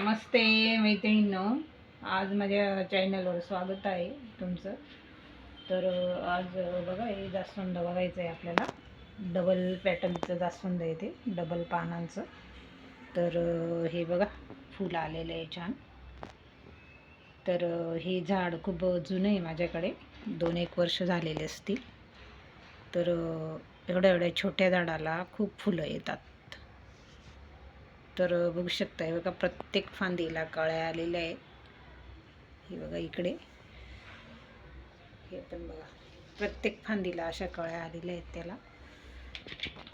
नमस्ते मैत्रिणींनो. आज माझ्या चॅनलवर स्वागत आहे तुमचं. तर आज बघा हे जास्वंद बघायचं आहे आपल्याला डबल पॅटर्नचं जास्वंद आहे ते. डबल पानांचं. तर हे बघा फुलं आलेलं आहे छान. तर हे झाड खूप जुनं आहे माझ्याकडे. दोन एक वर्ष झालेले असतील. तर एवढ्या एवढ्या छोट्या झाडाला खूप फुलं येतात. तर बघू शकता हे बघा प्रत्येक फांदीला कळ्या आलेल्या आहेत. हे बघा इकडे. हे पण बघा. प्रत्येक फांदीला अशा कळ्या आलेल्या आहेत त्याला.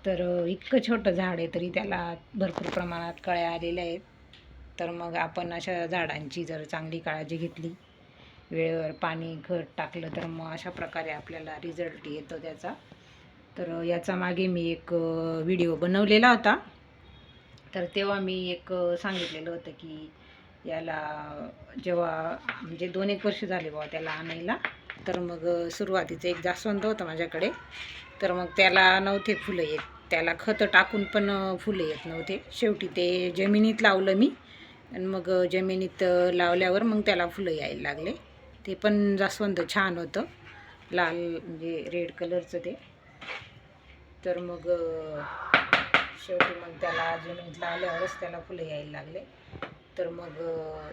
तर इतकं छोटं झाड आहे तरी त्याला भरपूर प्रमाणात कळ्या आलेल्या आहेत. तर मग आपण अशा झाडांची जर चांगली काळजी घेतली वेळेवर पाणी खत टाकलं तर मग अशा प्रकारे आपल्याला रिझल्ट येतो त्याचा. तर याचा मागे मी एक व्हिडिओ बनवलेला होता. तर तेव्हा मी एक सांगितलेलं होतं की याला जेव्हा म्हणजे दोन एक वर्ष झाले बाबा त्याला आणायला तर मग सुरुवातीचं एक जास्वंद होतं माझ्याकडे. तर मग त्याला नव्हते फुलं येत. त्याला खतं टाकून पण फुलं येत नव्हते. शेवटी ते जमिनीत लावलं मी. आणि मग जमिनीत लावल्यावर मग त्याला फुलं यायला लागले. ते पण जास्वंद छान होतं. लाल म्हणजे रेड कलरचं ते. तर मग शेवटी मग त्याला जमिनीत लावल्यावरच त्याला फुलं यायला लागले. तर मग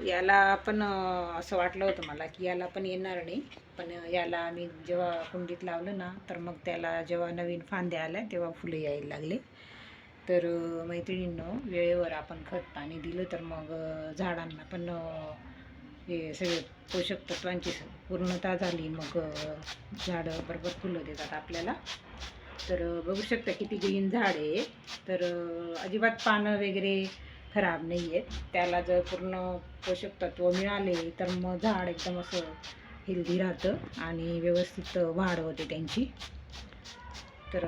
याला पण असं वाटलं होतं मला की याला पण येणार नाही. पण याला आम्ही जेव्हा कुंडीत लावलं ना तर मग त्याला जेव्हा नवीन फांद्या आल्या तेव्हा फुलं यायला लागले. तर मैत्रिणींनो वेळेवर आपण खत पाणी दिलं तर मग झाडांना पण हे सगळे पोषक तत्वांची पूर्णता झाली. मग झाडं बरोबर फुलं देतात आपल्याला. तर बघू शकता किती ग्रीन झाड आहे. तर अजिबात पानं वगैरे खराब नाही आहेत त्याला जर पूर्ण पोषक तत्व मिळाले तर मग झाड एकदम असं हेल्दी राहतं आणि व्यवस्थित वाढ होते त्यांची. तर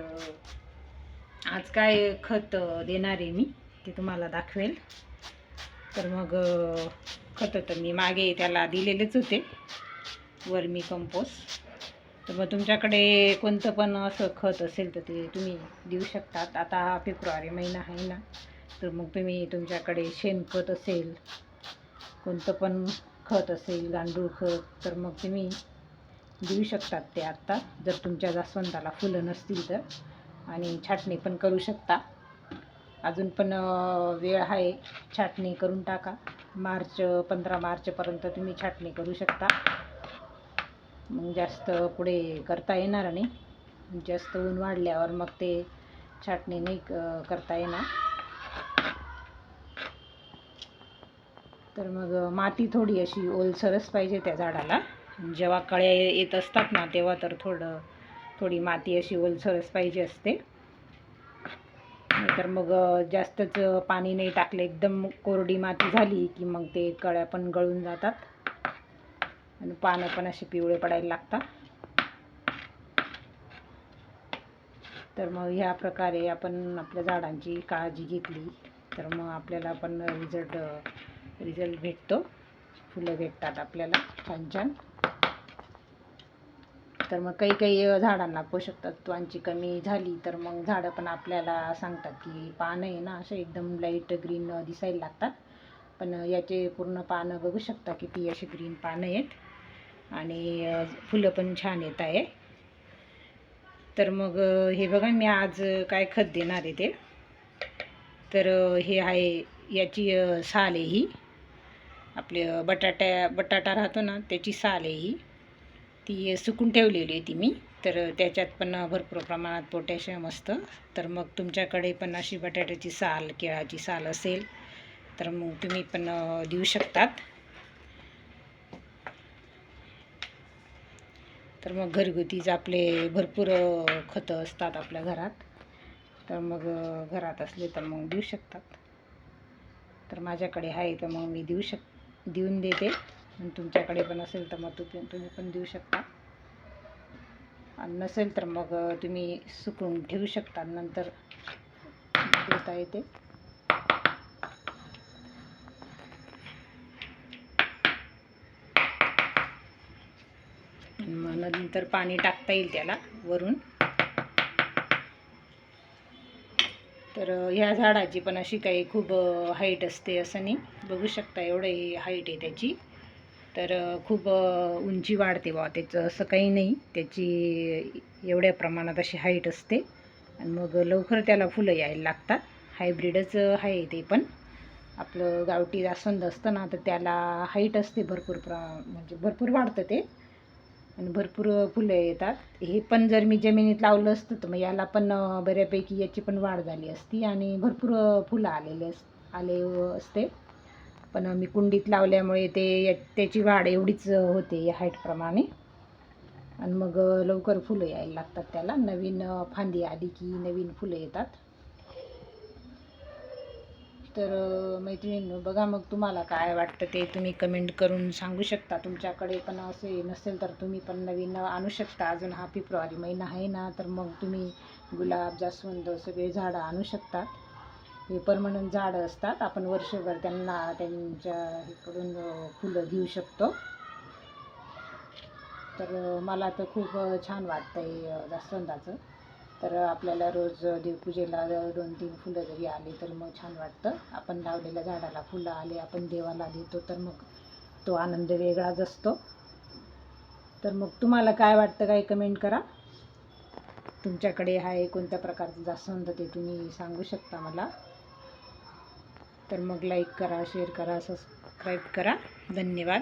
आज काय खत देणार आहे मी ते तुम्हाला दाखवेल. तर मग खतं तर मी मागे त्याला दिलेलेच होते. वर्मी कंपोस्ट तर मग तुमच्याकडे कोणतं पण असं खत असेल तर ते तुम्ही देऊ शकतात. आता हा फेब्रुवारी महिना आहे ना तर मग तुम्ही तुमच्याकडे शेणखत असेल कोणतं पण खत असेल गांडूळ खत तर मग तुम्ही देऊ शकतात ते आत्ता जर तुमच्या जास्वंदाला फुलं नसतील तर आणि छाटणी पण करू शकता. अजून पण वेळ आहे. छाटणी करून टाका. मार्च पंधरा मार्चपर्यंत तुम्ही छाटणी करू शकता. मग जास्त पुढे करता येणार नाही. जास्त ऊन वाढल्यावर मग ते छाटणी नाही करता येणार. तर मग माती थोडी अशी ओलसरच पाहिजे त्या झाडाला. जेव्हा कळ्या येत असतात ना तेव्हा तर थोडं थोडी माती अशी ओलसरच पाहिजे असते. तर मग जास्तच पाणी नाही टाकलं एकदम कोरडी माती झाली की मग ते कळ्या पण गळून जातात. आणि पानं पण असे पिवळे पडायला लागतात. तर मग ह्या प्रकारे आपण आपल्या झाडांची काळजी घेतली तर मग आपल्याला पण रिझल्ट रिझल्ट भेटतो. फुलं भेटतात आपल्याला छान छान. तर मग काही काही झाडांना पोषक तत्वांची कमी झाली तर मग झाडं पण आपल्याला सांगतात की पानं आहे ना असे एकदम लाइट ग्रीन दिसायला लागतात. पण याचे पूर्ण पानं बघू शकता किती अशी ग्रीन पानं आहेत. आणि फुलं पण छान येत आहे. तर मग हे बघा मी आज काय खत देणार आहे ते. तर हे आहे याची साल आहे ही. आपले बटाट्या बटाटा राहतो ना त्याची साल आहे ही. ती सुकून ठेवलेली आहे ती मी. तर त्याच्यात पण भरपूर प्रमाणात पोटॅशियम असतं. तर मग तुमच्याकडे पण अशी बटाट्याची साल केळाची साल असेल तर मग तुम्ही पण देऊ शकतात. तर मग घरगुतीच आपले भरपूर खतं असतात आपल्या घरात. तर मग घरात असले तर मग देऊ शकतात. तर माझ्याकडे आहे तर मग मी देऊ शक देऊन देते. आणि तुमच्याकडे पण असेल तर मग तुम्ही तुम्ही पण देऊ शकता. आणि नसेल तर मग तुम्ही सुकवून ठेवू शकता. नंतर देता येते. आणि मग नंतर पाणी टाकता येईल त्याला वरून. तर ह्या झाडाची पण अशी काही खूप हाईट असते असं नाही. बघू शकता एवढं हाईट आहे त्याची. तर खूप उंची वाढते बा त्याचं असं काही नाही. त्याची एवढ्या प्रमाणात अशी हाईट असते. आणि मग लवकर त्याला फुलं यायला लागतात. हायब्रिडच आहे ते पण. आपलं गावठी जास्वंद असतं ना तर त्याला हाईट असते भरपूर प्र म्हणजे भरपूर वाढतं ते. आणि भरपूर फुलं येतात. हे पण जर मी जमिनीत लावलं असतं तर मग याला पण बऱ्यापैकी याची पण वाढ झाली असती आणि भरपूर फुलं आलेले अस आले असते. पण मी कुंडीत लावल्यामुळे ते या- त्याची वाढ एवढीच होते या हाईटप्रमाणे आणि मग लवकर फुलं यायला लागतात त्याला. नवीन फांदी आली की नवीन फुलं येतात. तर अ, मैत्रिणींनो बघा मग तुम्हाला काय वाटतं ते तुम्ही कमेंट करून सांगू शकता. तुमच्याकडे पण असे नसेल तर तुम्ही पण नवीन आणू शकता. अजून हा फेब्रुवारी महिना आहे ना तर मग तुम्ही गुलाब जास्वंद सगळे झाडं आणू शकतात हे परमनंट झाडं असतात. आपण वर्षभर त्यांना त्यांच्या इकडून फुलं घेऊ शकतो. तर मला तर खूप छान वाटतं आहे जास्वंदाचं. तर आपल्याला रोज देवपूजेला दोन तीन फुलं जरी आली तर मग छान वाटतं. आपण लावलेल्या झाडाला फुलं आले आपण देवाला देतो तर मग तो आनंद वेगळाच असतो. तर मग तुम्हाला काय वाटतं काय कमेंट करा. तुमच्याकडे आहे कोणत्या प्रकारचं जास्वंद ते तुम्ही सांगू शकता मला. तर मग लाईक करा शेअर करा सबस्क्राईब करा. धन्यवाद.